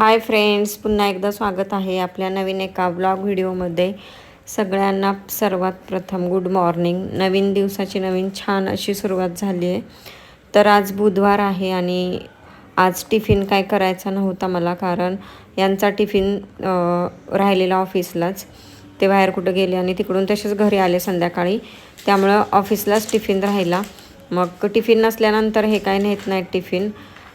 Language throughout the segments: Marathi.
हाय फ्रेंड्स पुन्हा एकदा स्वागत आहे आपल्या नवीन एका ब्लॉग व्हिडिओमध्ये. सगळ्यांना सर्वात प्रथम गुड मॉर्निंग नवीन दिवसाची नवीन छान अशी सुरुवात झाली आहे. तर आज बुधवार आहे आणि आज टिफिन काय करायचा नव्हता मला कारण यांचा टिफिन राहिलेला ऑफिसलाच ते बाहेर कुठं गेले आणि तिकडून तसेच घरी आले संध्याकाळी. त्यामुळं ऑफिसलाच टिफिन राहिला. मग टिफिन नसल्यानंतर हे काय नेत नाहीत टिफिन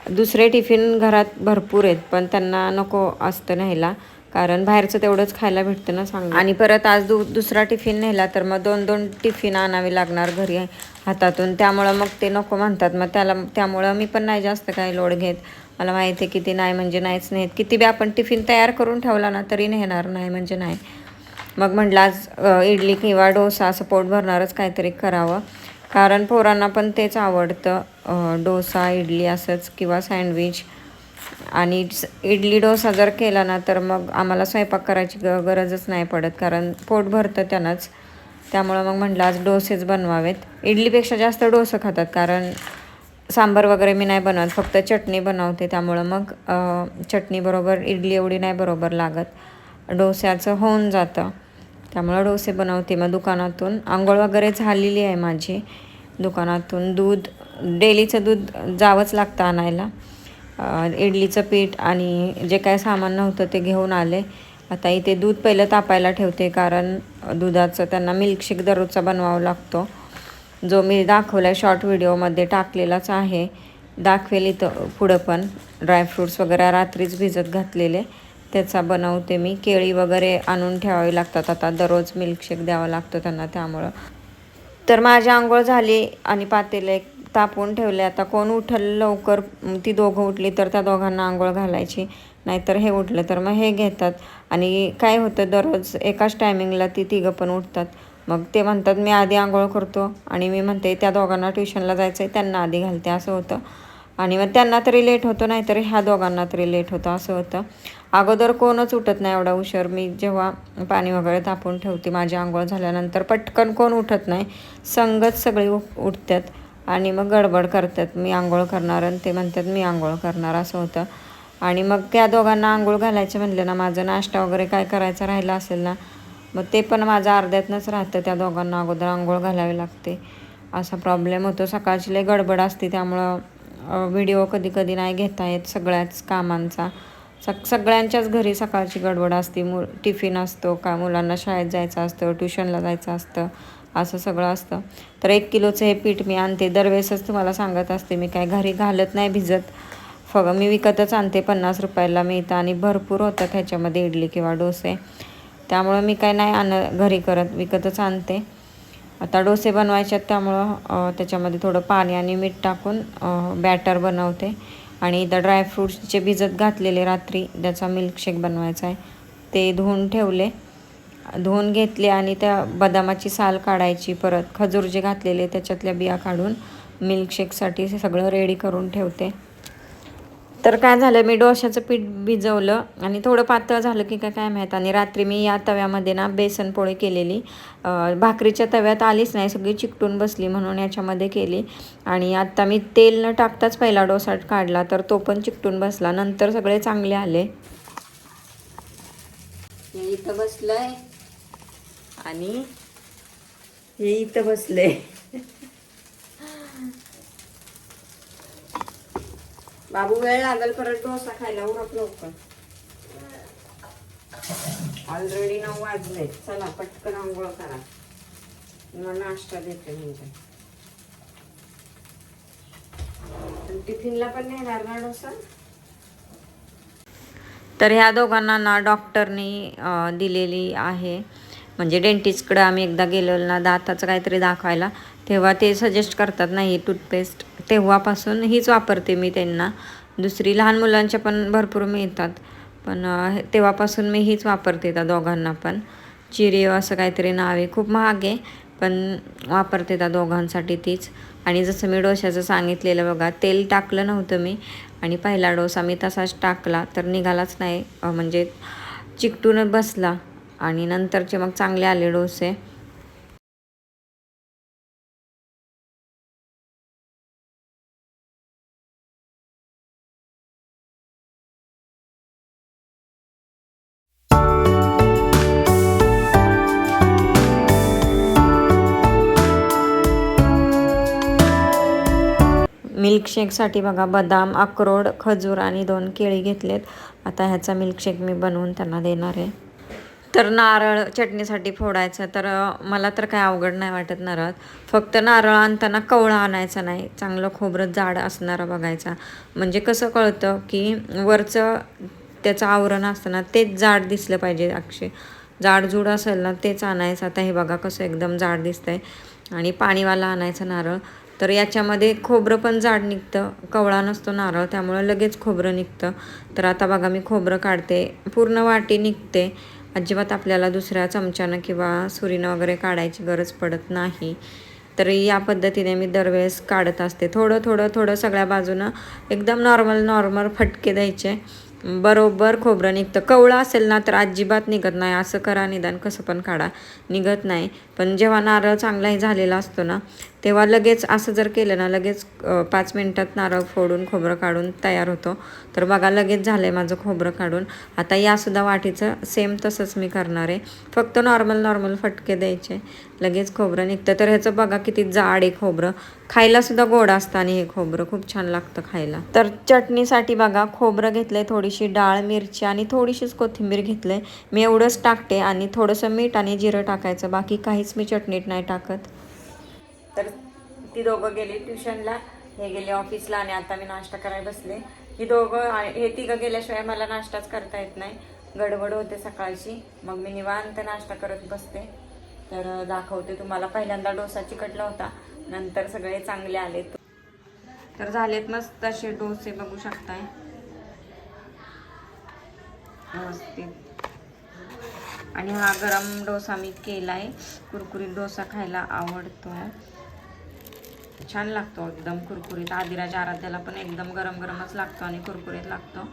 दुसरे टिफिन घरात भरपूर आहेत पण त्यांना नको असतं न्यायला. कारण बाहेरचं तेवढंच खायला भेटतं ना सांग आणि परत आज दु दुसरा टिफिन नेला तर मग दोन दोन टिफिन आणावे लागणार घरी हातातून. त्यामुळं मग ते नको म्हणतात. मग त्याला त्यामुळं मी पण नाही जास्त काही लोड घेत. मला माहिती आहे की ते नाही म्हणजे नाहीच नाहीत किती बी आपण टिफिन तयार करून ठेवला ना तरी नेणार नाही म्हणजे नाही. मग म्हटलं आज इडली किंवा डोसा असं पोट भरणारच काहीतरी करावं. कारण पोरांना पण तेच आवडतं डोसा इडली असंच किंवा सँडविच. आणि स- इडली डोसा जर केला ना तर मग आम्हाला स्वयंपाक करायची ग गरजच नाही पडत. कारण पोट भरतं त्यांनाच. त्यामुळं मग म्हटलं आज डोसेच बनवावेत. इडलीपेक्षा जास्त डोसं खातात. कारण सांबार वगैरे मी नाही बनवत. फक्त चटणी बनवते. त्यामुळं मग चटणीबरोबर इडली एवढी नाही बरोबर लागत. डोस्याचं होऊन जातं. त्यामुळं डोसे बनवते. मग दुकानातून आंघोळ वगैरे झालेली आहे माझी. दुकानातून दूध डेलीचं दूध जावंच लागतं आणायला. इडलीचं पीठ आणि जे काय सामान नव्हतं ते घेऊन आले. आता इथे दूध पहिलं तापायला ठेवते कारण दुधाचं त्यांना मिल्कशेक दररोजचा बनवावा लागतो. जो मी दाखवला आहे शॉर्ट व्हिडिओमध्ये टाकलेलाच आहे. दाखवेल इथं पुढं पण. ड्रायफ्रूट्स वगैरे रात्रीच भिजत घातलेले. त्याचा बनवते मी. केळी वगैरे आणून ठेवावी लागतात. आता दररोज मिल्कशेक द्यावा लागतो त्यांना त्यामुळं. तर माझी आंघोळ झाली आणि पातेले तापून ठेवले. आता कोण उठल लवकर? ती दोघं उठली तर त्या दोघांना आंघोळ घालायची. नाहीतर हे उठलं तर मग हे घेतात. आणि काय होतं दररोज एकाच टायमिंगला ती तिघं पण उठतात. मग ते म्हणतात मी आधी आंघोळ करतो. आणि मी म्हणते त्या दोघांना ट्युशनला जायचं आहे त्यांना आधी घालते. असं होतं. आणि मग त्यांना तरी लेट होतो नाहीतर ह्या दोघांना तरी लेट होतं असं होतं. अगोदर कोणच उठत नाही एवढा उशीर. मी जेव्हा पाणी वगैरे तापून ठेवते माझी आंघोळ झाल्यानंतर पटकन कोण उठत नाही. संगत सगळी उठतात आणि मग गडबड करतात मी आंघोळ करणार आणि ते म्हणतात मी आंघोळ करणार असं होतं. आणि मग त्या दोघांना आंघोळ घालायचं म्हणलं ना माझं नाश्ता वगैरे काय करायचं राहिलं असेल ना मग ते पण माझं अर्ध्यातनंच राहतं. त्या दोघांना अगोदर आंघोळ घालावी लागते. असा प्रॉब्लेम होतो. सकाळची लय गडबड असते त्यामुळं व्हिडिओ कधी कधी नाही घेता येत सगळ्याच कामांचा. सग सगळ्यांच्याच घरी सकाळची गडबड असते. मु टिफिन असतो का मुलांना शाळेत जायचं असतं ट्युशनला जायचं असतं असं सगळं असतं. तर एक किलोचं हे पीठ मी आणते. दरवेळेसच तुम्हाला सांगत असते मी काय घरी घालत नाही भिजत. फग मी विकतच आणते पन्नास रुपयाला. मिळतं आणि भरपूर होतात ह्याच्यामध्ये इडली किंवा डोसे. त्यामुळं मी काय नाही आण घरी करत विकतच आणते. आता डोसे बनवायचे आहेत त्यामुळं त्याच्यामध्ये थोडं पाणी आणि मीठ टाकून बॅटर बनवते. आणि इथं ड्रायफ्रूट्सचे भिजत घातलेले रात्री त्याचा मिल्कशेक बनवायचा आहे. ते धुवून ठेवले. धुवून घेतले आणि त्या बदामाची साल काढायची परत. खजूर जे घातलेले त्याच्यातल्या बिया काढून मिल्कशेकसाठी सगळं रेडी करून ठेवते. तर काय झालं मी डोशाचं पीठ भिजवलं आणि थोडं पातळ झालं की काय काय माहीत. आणि रात्री मी या तव्यामध्ये ना बेसन पोळी केलेली. भाकरीच्या तव्यात आलीच नाही सगळी चिकटून बसली म्हणून याच्यामध्ये केली. आणि आत्ता मी तेल न टाकताच पहिला डोसा काढला तर तो पण चिकटून बसला. नंतर सगळे चांगले आले. हे इथं बसलंय. आणि हे इथं बसलंय. बाबू वेळ लागल परत डोसा खायला उरक लवकर ऑलरेडी नऊ वाजले. चला पटकन आंघोळ करा. मग नाश्ता देते म्हणजे टिफिनला पण नेणार ना डोसा? तर ह्या दोघांना ना डॉक्टरनी दिलेली आहे. म्हणजे डेंटिस्टकडं आम्ही एकदा गेलेलो ना दाताचं काहीतरी दाखवायला. तेव्हा ते सजेस्ट करतात नाही टूथपेस्ट तेव्हापासून हीच वापरते मी त्यांना. दुसरी लहान मुलांच्या पण भरपूर मिळतात पण तेव्हापासून मी हीच वापरते त्या दोघांना पण. चिरिओ असं काहीतरी नाव आहे खूप महाग आहे पण वापरते त्या दोघांसाठी तीच. आणि जसं मी डोशाचं सांगितलेलं बघा तेल टाकलं नव्हतं मी. आणि पहिला डोसा मी तसाच टाकला तर निघालाच नाही. म्हणजे चिकटून बसला. आणि नंतरचे मग चांगले आले डोसे. मिल्कशेकसाठी बघा बदाम अक्रोड खजूर आणि दोन केळी घेतलेत. आता ह्याचा मिल्कशेक मी बनवून त्यांना देणार आहे. तर नारळ चटणीसाठी फोडायचं तर मला तर काय अवघड नाही वाटत नारळ. फक्त नारळ आणताना कवळा आणायचा नाही. चांगलं खोबरं जाड असणारं बघायचा. म्हणजे कसं कळतं की वरचं त्याचं आवरण असतं ना तेच जाड दिसलं पाहिजे अक्षय. जाडजूड असेल ना तेच आणायचं. आता हे बघा कसं एकदम जाड दिसतंय. आणि पाणीवाला आणायचं नारळ. तर याच्यामध्ये खोबरं पण जाड निघतं. कवळा नसतो नारळ त्यामुळं लगेच खोबरं निघतं. तर आता बघा मी खोबरं काढते. पूर्ण वाटी निघते. अजिबात आपल्याला दुसऱ्या चमच्यानं किंवा सुरीनं वगैरे काढायची गरज पडत नाही. तर या पद्धतीने मी दरवेळेस काढत असते. थोडं थोडं थोडं सगळ्या बाजूनं एकदम नॉर्मल नॉर्मल फटके द्यायचे. बरोबर खोबरं निघतं. कवळं असेल ना तर अजिबात निघत नाही. असं करा निदान कसं पण काढा. निघत नाही. पण जेव्हा नारळ चांगलाही झालेला असतो ना तेव्हा लगेच असं जर केलं ना लगेच पाच मिनटात नारळ फोडून खोबरं काढून तयार होतो. तर बघा लगेच झालं आहे माझं खोबरं काढून. आता यासुद्धा वाटीचं सेम तसंच मी करणार आहे. फक्त नॉर्मल नॉर्मल फटके द्यायचे. लगेच खोबरं निघतं. तर ह्याचं बघा किती जाड आहे खोबरं. खायलासुद्धा गोड असतं आणि हे खोबरं खूप छान लागतं खायला. तर चटणीसाठी बघा खोबरं घेतलं आहे थोडीशी डाळ मिरची आणि थोडीशीच कोथिंबीर घेतलं आहे मी एवढंच टाकते आणि थोडंसं मीठ आणि जिरं टाकायचं. बाकी काहीच मी चटणीत नाही टाकत. तर ती दोघं गेली ट्युशनला हे गेले ऑफिसला आणि आता मी नाश्ता करायला बसले. ही दोघं हे तिघं गेल्याशिवाय मला नाश्ताच करता येत नाही. गडबड होते सकाळची. मग मी निवांत नाश्ता करत बसते. तर दाखवते तुम्हाला. पहिल्यांदा डोसा चिकटला होता. नंतर सगळे चांगले आले तर झालेत मस्त असे डोसे बघू शकताय. व्यवस्थित आणि हा गरम डोसा मी केलाय. कुरकुरीत डोसा खायला आवडतो छान लागतो एकदम कुरकुरीत. आदिराच्या आराध्याला पण एकदम गरम गरमच लागतो आणि कुरकुरीत लागतो.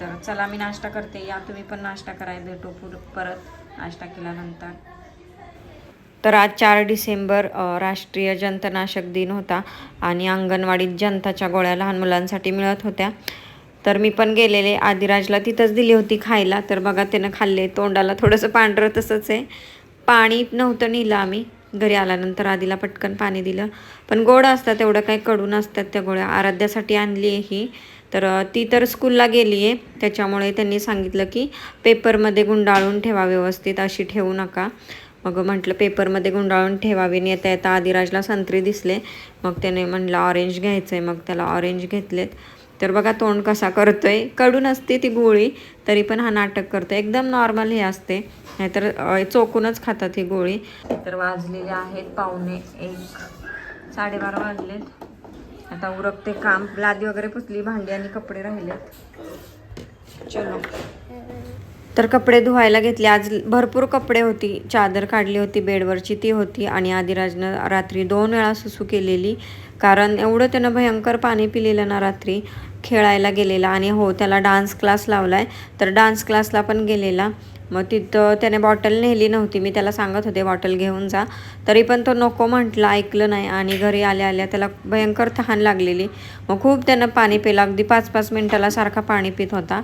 तर चला मी नाश्ता करते. या तुम्ही पण नाश्ता करायला भेटू पुर परत नाश्ता केल्यानंतर. तर आज चार डिसेंबर राष्ट्रीय जंतनाशक दिन होता आणि अंगणवाडीत जंताच्या गोळ्या लहान मुलांसाठी मिळत होत्या. तर मी पण गेलेले. आदिराजला तिथंच दिली होती खायला. तर बघा त्यानं खाल्ले. तोंडाला थोडंसं पांढरं तसंच आहे. पाणी नव्हतं नेलं आम्ही. घरी आल्यानंतर आधीला पटकन पाणी दिलं. पण गोड असतात एवढं काही कडू नसतात त्या गोळ्या. आराध्यासाठी आणली आहे ही. तर ती तर स्कूलला गेली आहे. त्याच्यामुळे त्यांनी सांगितलं की पेपरमध्ये गुंडाळून ठेवा व्यवस्थित अशी ठेवू नका. मग म्हटलं पेपरमध्ये गुंडाळून ठेवावी. आणि येता येता आदिराजला संत्री दिसले. मग त्याने म्हणलं ऑरेंज घ्यायचं आहे मग त्याला ऑरेंज घेतलेत. तर बघा तोंड कसा करतोय. कडून असते ती गोळी तरी पण हा नाटक करतो एकदम नॉर्मल हे असते. नाहीतर चोकूनच खातात ही गोळी. तर वाजलेले आहेत पाहुणे एक. साडेबारा वाजलेत. आता उरकते काम. लादी वगैरे पुसली भांडी आणि कपडे राहिलेत. चलो. तर कपडे धुवायला घेतले. आज भरपूर कपडे होती. चादर काढली होती बेडवरची ती होती आणि आदिराजनं रात्री दोन वेळा सुसू केलेली. कारण एवढं त्यानं भयंकर पाणी पिलेलं ना रात्री खेळायला गेलेला आणि हो त्याला डान्स क्लास लावला आहे तर डान्स क्लासला पण गेलेला. मग तिथं त्याने बॉटल नेली नव्हती. मी त्याला सांगत होते बॉटल घेऊन जा. तरी पण तो नको म्हटलं ऐकलं नाही आणि घरी आल्या आल्या त्याला भयंकर तहान लागलेली. मग खूप त्यानं पाणी पिलं. अगदी पाच पाच मिनटाला सारखा पाणी पित होता.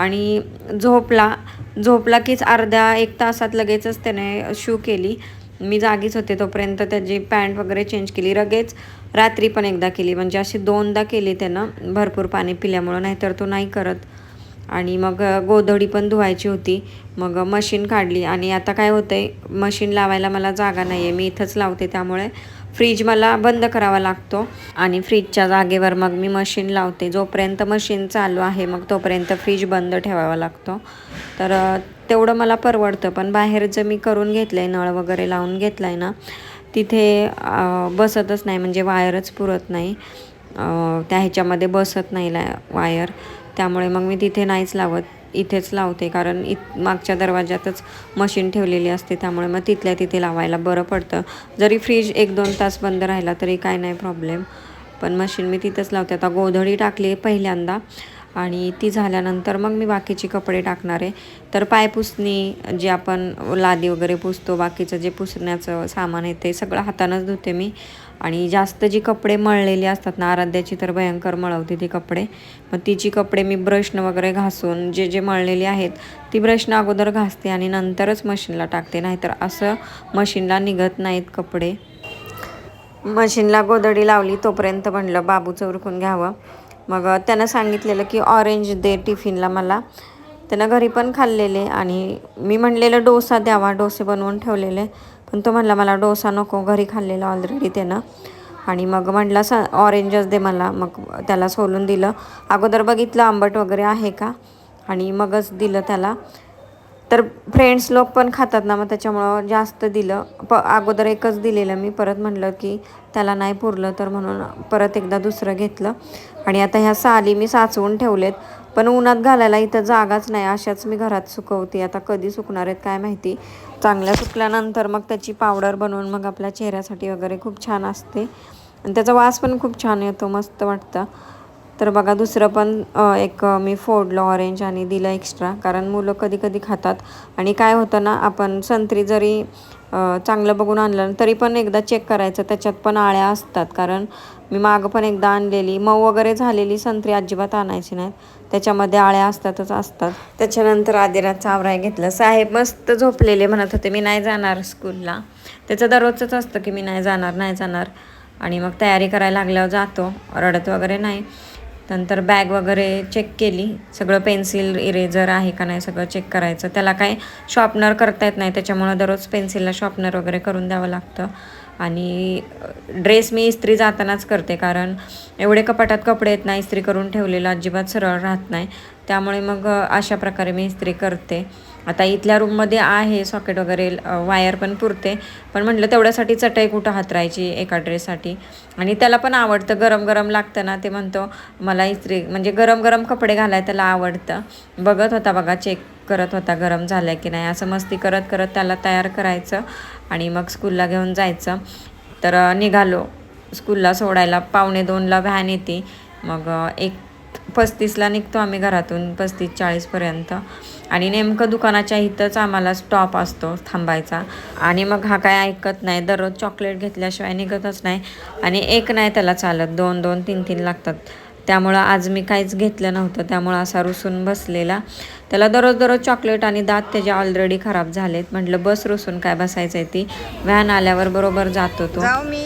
आणि झोपला झोपला कीच अर्ध्या एक तासात लगेचच त्याने शू केली. मी जागीच होते तोपर्यंत त्याची पॅन्ट वगैरे चेंज केली. लगेच रात्री पण एकदा केली. म्हणजे अशी दोनदा केली त्यानं. भरपूर पाणी पिल्यामुळं नाहीतर तो नाही करत. आणि मग गोधडी पण धुवायची होती. मग मशीन काढली. आणि आता काय होतं आहे मशीन लावायला मला जागा नाही आहे मी इथंच लावते त्यामुळे. फ्रीज मला बंद करावा लागतो आणि फ्रीजच्या जागेवर मग मी मशीन लावते. जोपर्यंत मशीन चालू आहे मग तोपर्यंत फ्रीज बंद ठेवावा लागतो. तर तेवढं मला परवडतं. पण बाहेरचं मी करून घेतलं आहे नळ वगैरे लावून घेतलं आहे ना तिथे बसतच नाही. म्हणजे वायरच पुरत नाही. त्या ह्याच्यामध्ये बसत नाही ला वायर. त्यामुळे मग मी तिथे नाहीच लावत. इथेच लावते कारण इत मागच्या दरवाज्यातच मशीन ठेवलेली असते त्यामुळे मग तिथल्या तिथे लावायला बरं पडतं. जरी फ्रीज एक दोन तास बंद राहिला तरी काय नाही प्रॉब्लेम पण मशीन मी तिथंच लावते. आता गोधडी टाकली आहे पहिल्यांदा आणि ती झाल्यानंतर मग मी बाकीचे कपडे टाकणार आहे. तर पायपुसणी जे आपण लादी वगैरे पुसतो बाकीचं जे पुसण्याचं सामान आहे ते सगळं हातानंच धुते मी. आणि जास्त जी कपडे मळलेली असतात ना आराध्याची तर भयंकर मळवते ती कपडे. मग तिची कपडे मी ब्रशनं वगैरे घासून जे जे मळलेली आहेत ती ब्रशनं अगोदर घासते आणि नंतरच मशीनला टाकते. नाहीतर असं मशीनला निघत नाहीत कपडे. मशीनला गोदडी लावली तोपर्यंत म्हणलं बाबूचं उरकून घ्यावं. मग त्यानं सांगितलेलं की ऑरेंज दे टिफिनला मला. त्यानं घरी पण खाल्लेले आणि मी म्हणलेलं डोसा द्यावा डोसे बनवून ठेवलेले. पण तो म्हणला मला डोसा नको घरी खाल्लेला ऑलरेडी त्यानं. आणि मग म्हटलं स ऑरेंजच दे मला. मग त्याला सोलून दिलं. अगोदर बघितलं आंबट वगैरे आहे का? आणि मगच दिलं त्याला. तर फ्रेंड्स लोक पण खातात ना मग त्याच्यामुळं जास्त दिलं. प अगोदर एकच दिलेलं मी. परत म्हटलं की त्याला नाही पुरलं तर म्हणून परत एकदा दुसरं घेतलं. आणि आता ह्या साली मी साचवून ठेवलेत पण उन्हात घालायला इथं जागाच नाही अशाच मी घरात सुकवते. आता कधी सुकणार आहेत काय माहिती? चांगल्या सुकल्यानंतर मग त्याची पावडर बनवून मग आपल्या चेहऱ्यासाठी वगैरे खूप छान असते. आणि त्याचा वास पण खूप छान येतो मस्त वाटतं. तर बघा दुसरं पण एक मी फोडलं ऑरेंज आणि दिलं एक्स्ट्रा कारण मुलं कधी कधी खातात. आणि काय होतं ना आपण संत्री जरी चांगलं बघून आणलं. तरी पण एकदा चेक करायचं. त्याच्यात पण आळ्या असतात. कारण मी मागं पण एकदा आणलेली. मऊ वगैरे झालेली संत्री अजिबात आणायची नाहीत. त्याच्यामध्ये आळ्या असतातच असतात. त्याच्यानंतर आदिरात चावराय घेतलं. साहेब मस्त झोपलेले म्हणत होते मी नाही जाणार स्कूलला त्याचं दररोजच असतं की मी नाही जाणार नाही जाणार. आणि मग तयारी करायला लागल्यावर जातो. रडत वगैरे नाही. नंतर बॅग वगैरे चेक केली. सगळं पेन्सिल इरेझर आहे का नाही सगळं चेक करायचं. त्याला काय शॉर्पनर करता येत नाही त्याच्यामुळं दररोज पेन्सिलला शॉर्पनर वगैरे करून द्यावं लागतं. आणि ड्रेस मी इस्त्री जातानाच करते कारण एवढे कपाटात कपडे येत नाही इस्त्री करून ठेवलेलं अजिबात सरळ राहत नाही. त्यामुळे मग अशा प्रकारे मी इस्त्री करते. आता इथल्या रूममध्ये आहे सॉकेट वगैरे वायर पण पुरते. पण म्हटलं तेवढ्यासाठी चटई कुठं हातरायची एका ड्रेससाठी आणि त्याला पण आवडतं गरम गरम लागतं ना ते म्हणतो मला इस्त्री म्हणजे गरम गरम कपडे घालाय त्याला आवडतं. बघत होता बघा चेक करत होता गरम झालं की नाही. असं मस्ती करत करत त्याला तयार करायचं आणि मग स्कूलला घेऊन जायचं. तर निघालो. स्कूलला सोडायला पावणे दोनला व्हॅन येते. मग एक पस्तीसला निघतो आम्ही घरातून पस्तीस चाळीसपर्यंत. आणि नेमकं दुकानाच्या इथंच आम्हाला स्टॉप असतो थांबायचा. आणि मग हा काय ऐकत नाही. दररोज चॉकलेट घेतल्याशिवाय निघतच नाही. आणि एक नाही त्याला चालत. दोन दोन तीन तीन लागतात. त्यामुळं आज मी काहीच घेतलं नव्हतं. त्यामुळं असा रुसून बसलेला. त्याला दररोज दररोज चॉकलेट आणि दात त्याचे ऑलरेडी खराब झालेत. म्हटलं बस रुसून काय बसायचं आहे ती? व्हॅन आल्यावर बरोबर जातो तो. मी.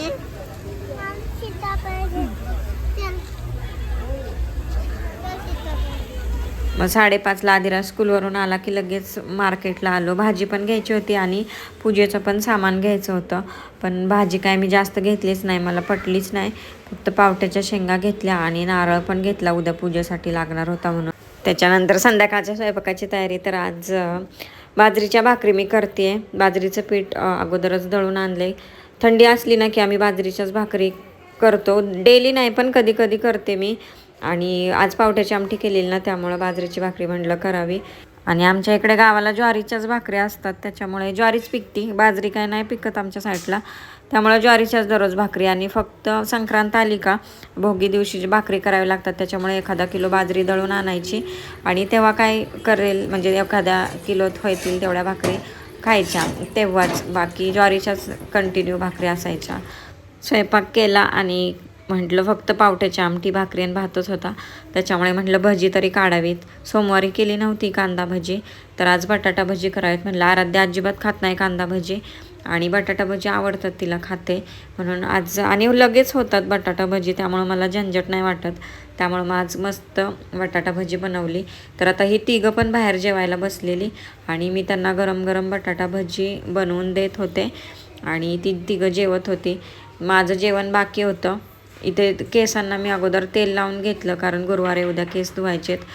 मग साडेपाचला आदिरा स्कूलवरून आला की लगेच मार्केटला आलो. भाजी पण घ्यायची होती आणि पूजेचं पण सामान घ्यायचं होतं. पण भाजी काय मी जास्त घेतलीच नाही मला पटलीच नाही. फक्त पावट्याच्या शेंगा घेतल्या आणि नारळ पण घेतला. उद्या पूजेसाठी लागणार होता म्हणून. त्याच्यानंतर संध्याकाळच्या स्वयंपाकाची तयारी. तर आज बाजरीच्या भाकरी मी करते बाजरीचं पीठ अगोदरच दळून आणले थंडी असली ना की आम्ही बाजरीच्याच भाकरी करतो. डेली नाही पण कधी कधी करते मी. आणि आज पावट्याची आमटी केलेली ना त्यामुळं बाजरीची भाकरी म्हणलं करावी. आणि आमच्या इकडे गावाला ज्वारीच्याच भाकरी असतात त्याच्यामुळे ज्वारीच पिकती. बाजरी काय नाही पिकत आमच्या साईडला. त्यामुळे ज्वारीच्याच दररोज भाकरी आणि फक्त संक्रांत आली का भोगी दिवशीची भाकरी करावी लागतात त्याच्यामुळे एखादा किलो बाजरी दळून आणायची. आणि तेव्हा काय करेल म्हणजे एखाद्या किलोत होतील तेवढ्या भाकरी खायच्या. तेव्हाच बाकी ज्वारीच्याच कंटिन्यू भाकरी असायच्या. स्वयंपाक केला आणि म्हटलं फक्त पावट्याची आमटी भाकरी आणि भातच होता. त्याच्यामुळे म्हटलं भजी तरी काढावीत. सोमवारी केली नव्हती कांदा भजी. तर आज बटाटा भजी करावीत म्हटलं. आराध्या अजिबात खात नाही कांदा भजी. आणि बटाटा भजी आवडतात तिला खाते. म्हणून आज आणि लगेच होतात बटाटा भजी. त्यामुळं मला झंझट नाही वाटत. त्यामुळं मग आज मस्त बटाटा भजी बनवली. तर आता ही तिघं पण बाहेर जेवायला बसलेली. आणि मी त्यांना गरम गरम बटाटा भजी बनवून देत होते. आणि ती तिघं जेवत होती. माझं जेवण बाकी होतं. इथे केसांना मी अगोदर तेल लावून घेतलं कारण गुरुवारी उद्या केस धुवायचे आहेत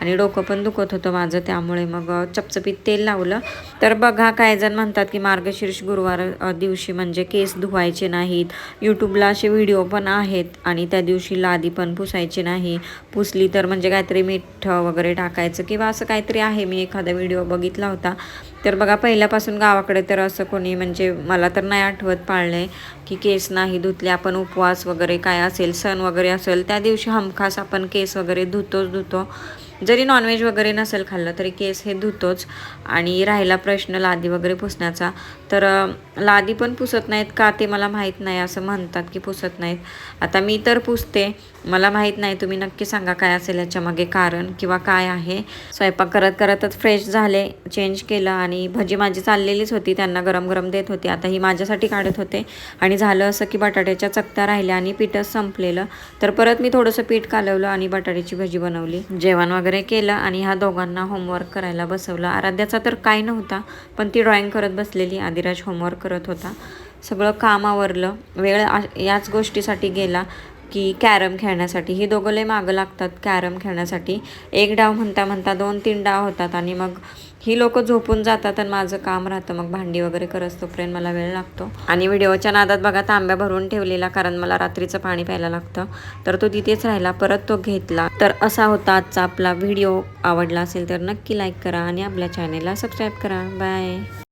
आणि डोकं पण दुखत होतं माझं त्यामुळे मग चपचपीत तेल लावलं. तर बघा काय जण म्हणतात की मार्गशीर्ष गुरुवार दिवशी म्हणजे केस धुवायचे नाहीत. यूट्यूबला असे व्हिडिओ पण आहेत आणि त्या दिवशी लादी पण पुसायची नाही. पुसली तर म्हणजे काहीतरी मीठ वगैरे टाकायचं किंवा असं काहीतरी आहे. मी एखादा व्हिडिओ बघितला होता. तर बघा पहिल्यापासून गावाकडे तर असं कोणी म्हणजे मला तर नाही आठवत पाळलं की केस नाही धुतले आपण उपवास वगैरे काय असेल सण वगैरे असेल त्या दिवशी हमखास आपण केस वगैरे धुतोच धुतो. जरी नॉनव्हेज वगैरे नसेल खाल्लं तरी केस हे धुतोच. आणि राहिला प्रश्न लादी वगैरे पुसण्याचा. तर लादी पण पुसत नाहीत का ते मला माहीत नाही असं म्हणतात की पुसत नाहीत. आता मी तर पुसते. मला माहीत नाही तुम्ही नक्की सांगा काय असेल याच्यामागे कारण किंवा काय आहे. स्वयंपाक करत करतच फ्रेश झाले चेंज केलं आणि भजी माझी चाललेलीच होती त्यांना गरम गरम देत होती. आता ही माझ्यासाठी काढत होते. आणि झालं असं की बटाट्याच्या चकत्या राहिल्या आणि पीठच संपलेलं. तर परत मी थोडंसं पीठ कालवलं आणि बटाट्याची भजी बनवली. जेवण वगैरे वगैरे केलं आणि ह्या दोघांना होमवर्क करायला बसवलं. आराध्याचा तर काय नव्हता पण ती ड्रॉइंग करत बसलेली. आदिराज होमवर्क करत होता. सगळं काम आवरलं. वेळ याच गोष्टीसाठी गेला की कॅरम खेळण्यासाठी. ही दोघं लय मागं लागतात कॅरम खेळण्यासाठी. एक डाव म्हणता म्हणता दोन तीन डाव होतात आणि मग ही लोक झोपून जातात आणि माझं काम राहतं. मग भांडी वगैरे करत तोपर्यंत मला वेळ लागतो. आणि व्हिडिओच्या नादात बघा तांब्या भरून ठेवलेला कारण मला रात्रीचं पाणी प्यायला लागतं. तर तो तिथेच राहिला परत तो घेतला. तर असा होता आजचा आपला व्हिडिओ. आवडला असेल तर नक्की लाईक करा आणि आपल्या चॅनेलला सबस्क्राईब करा. बाय